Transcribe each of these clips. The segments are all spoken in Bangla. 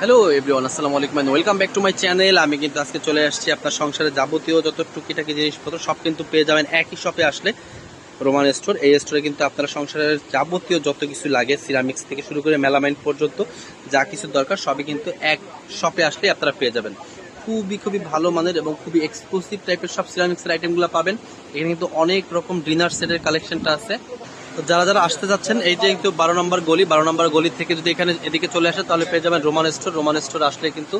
হ্যালো এভরিওয়ান আসসালামু আলাইকুম welcome back to my channel আমি কিন্তু আজকে চলে আসছি আপনার সংসারে যাবতীয় যত টুকিটাকি জিনিসপত্র, সব কিন্তু পেয়ে যাবেন একই শপে আসলে রোমান স্টোর এই স্টোরে কিন্তু আপনারা সংসারের যাবতীয় যত কিছু লাগে সিরামিক্স থেকে শুরু করে মেলামাইন পর্যন্ত যা কিছু দরকার, সবই কিন্তু এক শপে আসলে আপনারা পেয়ে যাবেন। খুবই খুবই ভালো মানের এবং খুবই এক্সক্লুসিভ টাইপের সব সিরামিক্সের আইটেমগুলো পাবেন। এখানে কিন্তু অনেক রকম ডিনার সেটের কালেকশনটা আছে। যারা যারা আসতে যাচ্ছেন, এই যে কিন্তু বারো নম্বর গলি, বারো নম্বর গলি থেকে যদি এখানে এদিকে চলে আসে, তাহলে পেয়ে যাবেন রোমান স্টোর রোমান স্টোর আসলে কিন্তু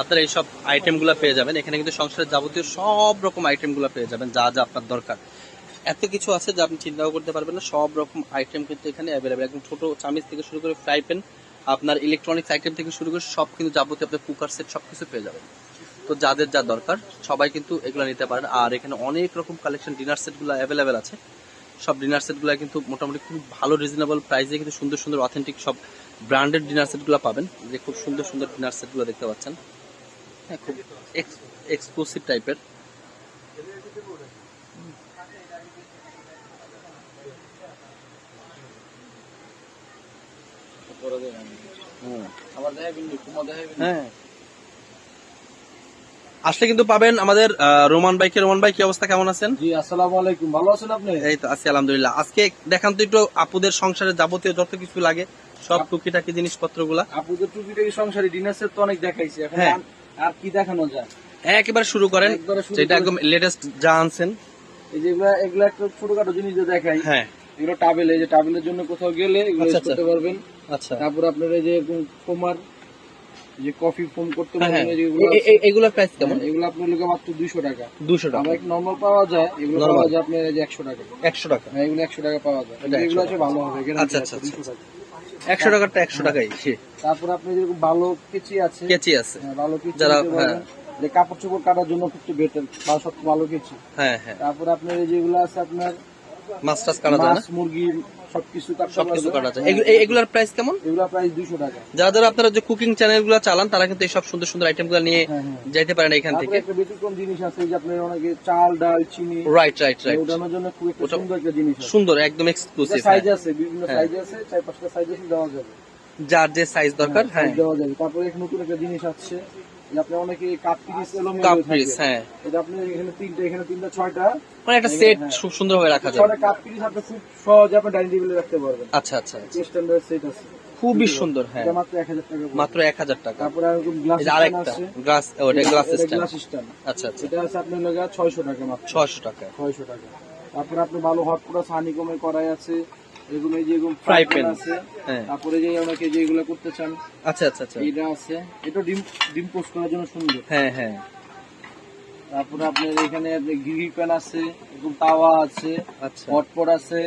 আপনারা এইসব আইটেমগুলো পেয়ে যাবেন। এখানে কিন্তু সংসারের যাবতীয় সব রকম আইটেমগুলো পেয়ে যাবেন, যা যা আপনার দরকার। এত কিছু আছে যা আপনি চিন্তাও করতে পারবেন না, সব রকম আইটেম কিন্তু এখানে অ্যাভেলেবেল একদম ছোট চামিচ থেকে শুরু করে ফ্রাই প্যান আপনার ইলেকট্রনিক্স আইটেম থেকে শুরু করে সব কিন্তু যাবতীয় আপনার কুকার সেট সব কিছু পেয়ে যাবেন। তো যাদের যা দরকার, সবাই কিন্তু এগুলো নিতে পারেন। আর এখানে অনেক রকম কালেকশন ডিনার সেটগুলো অ্যাভেলেবেল আছে। সব ডিনার সেটগুলো কিন্তু মোটামুটি খুব ভালো রিজনেবল প্রাইসে কিন্তু সুন্দর সুন্দর অথেন্টিক সব ব্র্যান্ডেড ডিনার সেটগুলো পাবেন। যে খুব সুন্দর সুন্দর ডিনার সেটগুলো দেখতে পাচ্ছেন। হ্যাঁ খুব এক্সক্লুসিভ টাইপের হ্যাঁ। আসলে কিন্তু পাবেন আমাদের রোমান বাইকে রোমান ভাই কি অবস্থা কেমন আছেন? জি আসসালামু আলাইকুম। ভালো আছেন আপনি? এই তো আছি আলহামদুলিল্লাহ। আজকে দেখান তো একটু আপুদের সংসারে যাবতীয় যত কিছু লাগে সব টুকিটাকি জিনিসপত্রগুলা আপুদের টুকিটাকি সংসারে ডিনার সেট তো অনেক দেখাইছে এখন হ্যাঁ। আর- কি দেখানো যায়? একেবারে শুরু করেন যেটা একদম লেটেস্ট যা আনছেন। এই যে এগুলা এগুলা একটা ছোটখাটো জিনিস যে দেখাই হ্যাঁ। এগুলো টাবেল এই যে টাবেলের জন্য কোথাও গেলে এগুলো আচ্ছা, করতে আচ্ছা। পারবেন। আচ্ছা। তারপর আপনার এই যে ফোমার যে কফি ফোম করতে হ্যাঁ হ্যাঁ। এগুলো প্রাইস কেমন? হ্যাঁ, এগুলো আপনার লোকে মাত্র দুইশো টাকা। দুশো টাকা। নর্মাল পাওয়া যায় এগুলো পাওয়া যায় আপনার একশো টাকা। একশো টাকা। এগুলো একশো টাকা পাওয়া যায়। এগুলো আছে ভালো হবে আচ্ছা, আচ্ছা, 200 টাকা। একশো টাকারটা একশো টাকাই সে। তারপর আপনি যেরকম ভালো কেচি আছে কেচি আছে। ভালো কিছু যারা, যে কাপড় চোপড় কাটার জন্য খুব বেটার বা সব ভালো কিছু হ্যাঁ হ্যাঁ। তারপর আপনার এই যেগুলো আছে আপনার মাছ টাছ কাটা যায় না? মুরগি সবকিছু সবকিছু কাটা যায়। হ্যাঁ, এগু- এ- এগুলার প্রাইস কেমন? এগুলো প্রাইস দুইশো টাকা। যারা যারা আপনারা যে কুকিং চ্যানেলগুলো চালান তারা কিন্তু এই সুন্দর সুন্দর আইটেমগুলো নিয়ে হ্যাঁ, হ্যাঁ। যাইতে পারেন এখান থেকে। একটা ব্যতিক্রম জিনিস আছে যে আপনার অনেকে চাল ডাল চিনি রাইট রাইট জন্য খুব একটা সুন্দর একটা জিনিস সুন্দর একদম এক্সক্লুসিভ সাইজ আছে বিভিন্ন হ্যাঁ। সাইজ আছে চার পাঁচটা সাইজ আছে দেওয়া যাবে। যার যে সাইজ দরকার হ্যাঁ। দেওয়া যাবে। তারপরে এক নতুন একটা জিনিস আছে আপনি অনেকে কাপ পিস এলোমেলো কাপ পিস হ্যাঁ। এটা আপনি এখানে তিনটা এখানে তিনটা ছয়টা। মানে একটা সেট খুব সুন্দর ভাবে রাখা যাবে। ছয়টা কাপ পিস আপনি খুব সহজে আপনি ডাইনিং টেবিলে রাখতে পারবেন। আচ্ছা আচ্ছা স্ট্যান্ডার্ড সেট আছে। খুবই সুন্দর হ্যাঁ। মাত্র এক হাজার টাকা মাত্র এক হাজার টাকা। তারপরে গ্লাস আরেকটা গ্লাস ওটা সিস্টেম গ্লাস স্ট্যান্ড আচ্ছা আচ্ছা। এটা আছে আপনার লাগা ছয়শো টাকা মাত্র। ছয়শো টাকা। ছয়শো টাকা। তারপরে আপনি ভালো হট করা সানি কমে করাই আছে। এরকম এই যে এরকম Fry ফ্রাই প্যান আছে হ্যাঁ। তারপরে যে অনেকে যে এগুলো করতে চান আচ্ছা আচ্ছা আচ্ছা। এইটা আছে। এটা ডিম ডিম পোস্ট করার জন্য সুন্দর। হ্যাঁ হ্যাঁ। তারপরে আপনার এখানে গ্রিল প্যান আছে এরকম তাওয়া আছে আচ্ছা। হটপট আছে।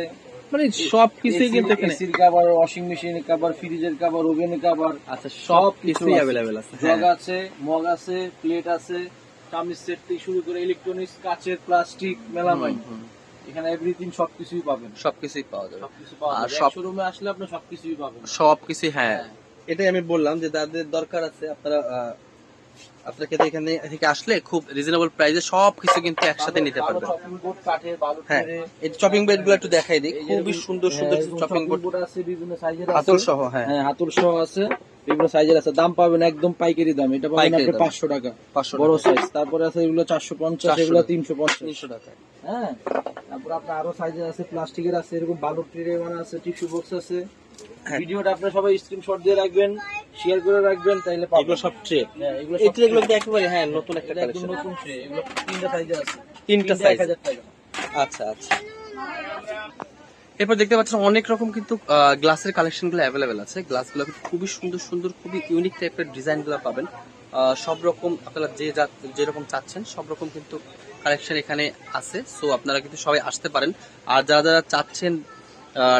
মানে সব কিছুই কিন্তু এখানে এসির কাভার ওয়াশিং মেশিনের কাভার ফ্রিজের কাভার ওভেনের কাভার আচ্ছা সব কিছুই। অ্যাভেলেবেল আছে জগ হ্যাঁ। আছে মগ আছে প্লেট আছে চামিচ সেট থেকে শুরু করে ইলেকট্রনিক্স কাচের প্লাস্টিক মেলামাইন হুম, হুম। এখানে এভরিথিং সবকিছুই পাবেন। সবকিছুই পাওয়া যাবে। আর সব- শোরুমে আসলে আপনি সবকিছুই পাবেন। সবকিছু হ্যাঁ। এটাই আমি বললাম যে যাদের দরকার আছে আপনারা এখানে থেকে আসলে খুব রিজনেবল প্রাইসে সবকিছু কিন্তু একসাথে নিতে পারবেন। হ্যাঁ। এই চপিং বেডগুলো একটু দেখাই দিই। খুবই সুন্দর সুন্দর হ্যাঁ, চপিং বোর্ড আছে বিভিন্ন সাইজের হাতল সহ হ্যাঁ। হ্যাঁ হাতুর সহ আছে। বিভিন্ন সাইজের আছে। দাম পাবেন একদম পাইকারি দাম। এটা পাবেন আপনি। পাঁচশো টাকা। পাঁচশো বড় সাইজ তারপরে আছে এগুলো চারশো পঞ্চাশ 400 এগুলো তিনশো পঞ্চাশ। তিনশো টাকা। হ্যাঁ। তারপর আপনার আরও সাইজের আছে প্লাস্টিকের আছে এরকম বালুর ট্রে মানে আছে টিস্যু বক্স আছে। হ্যাঁ। ভিডিওটা আপনারা সবাই স্ক্রিনশট দিয়ে রাখবেন শেয়ার করে রাখবেন তাইলে এগুলো সব ট্রে হ্যাঁ এগুলো এই একেবারে হ্যাঁ নতুন একটা কালেকশন নতুন ট্রে এগুলো তিনটা সাইজে আছে। তিনটা সাইজ আচ্ছা আচ্ছা। এরপর দেখতে পাচ্ছেন অনেক রকম কিন্তু গ্লাসের কালেকশনগুলো অ্যাভেলেবেল আছে। গ্লাসগুলো খুবই সুন্দর সুন্দর খুবই ইউনিক টাইপের ডিজাইনগুলো পাবেন। সব রকম আপনারা যে যা যেরকম চাচ্ছেন সব রকম কিন্তু কালেকশন এখানে আছে সো আপনারা কিন্তু সবাই আসতে পারেন। আর যারা যারা চাচ্ছেন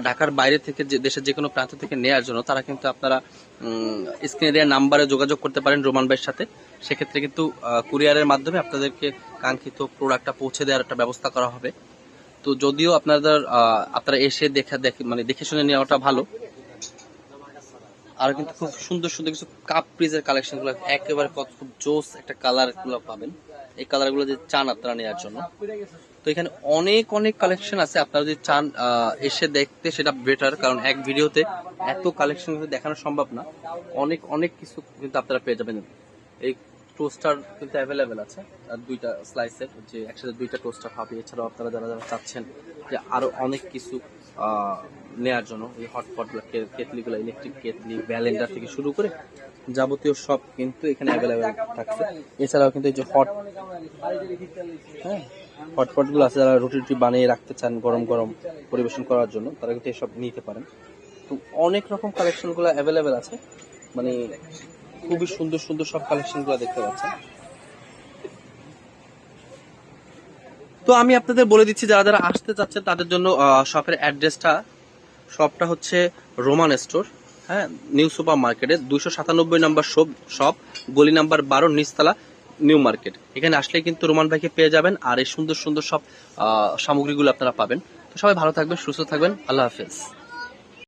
ঢাকার বাইরে থেকে যে, দেশের যে কোনো প্রান্ত থেকে নেওয়ার জন্য, তারা কিন্তু আপনারা স্ক্রিনে দেওয়া নাম্বারে যোগাযোগ করতে পারেন রোমান ভাইয়ের সাথে। সেক্ষেত্রে কিন্তু কুরিয়ারের মাধ্যমে আপনাদেরকে কাঙ্ক্ষিত প্রোডাক্টটা পৌঁছে দেওয়ার একটা ব্যবস্থা করা হবে। তো যদিও আপনাদের আপনারা এসে দেখা, দেখে মানে দেখে শুনে নেওয়াটা ভালো। আর কিন্তু খুব সুন্দর সুন্দর কিছু কাপ প্রিজের কালেকশনগুলো একেবারে কত, খুব জোস একটা কালারগুলো পাবেন। এই কালারগুলো যে চান আপনারা নেওয়ার জন্য। তো এখানে অনেক অনেক কালেকশন আছে। আপনারা যদি চান এসে দেখতে, সেটা বেটার কারণ এক ভিডিওতে এত কালেকশন দেখানো সম্ভব না। অনেক অনেক কিছু কিন্তু আপনারা পেয়ে যাবেন। এই টোস্টার কিন্তু অ্যাভেলেবেল আছে। আর দুইটা স্লাইসের যে একসাথে দুইটা টোস্টার হবে, এছাড়াও আপনারা যারা যারা চাচ্ছেন যে আরও অনেক কিছু নেয়ার জন্য, এই হটপট কেতলিগুলো ইলেকট্রিক কেতলি ব্যালেন্ডার থেকে শুরু করে যাবতীয় সব কিন্তু এখানে অ্যাভেলেবেল থাকছে। এছাড়াও কিন্তু এই যে হট হ্যাঁ হটপটগুলো আছে, যারা রুটি রুটি বানিয়ে রাখতে চান গরম গরম পরিবেশন করার জন্য, তারা কিন্তু এসব নিতে পারেন। তো অনেক রকম কালেকশনগুলো অ্যাভেলেবেল আছে। মানে খুবই সুন্দর সুন্দর সব কালেকশনগুলো দেখতে পাচ্ছেন। তো আমি আপনাদের বলে দিচ্ছি, যারা যারা আসতে চাচ্ছেন, তাদের জন্য শপের অ্যাড্রেসটা শপটা হচ্ছে রোমান স্টোর হ্যাঁ নিউ সুপার মার্কেটে দুশো সাতানব্বই নাম্বার শপ শপ গলি নাম্বার বারো, নিচতলা নিউ মার্কেট এখানে আসলে কিন্তু রোমান ভাইকে পেয়ে যাবেন, আর এই সুন্দর সুন্দর সব সামগ্রীগুলো আপনারা পাবেন। তো সবাই ভালো থাকবেন, সুস্থ থাকবেন, আল্লাহ হাফেজ।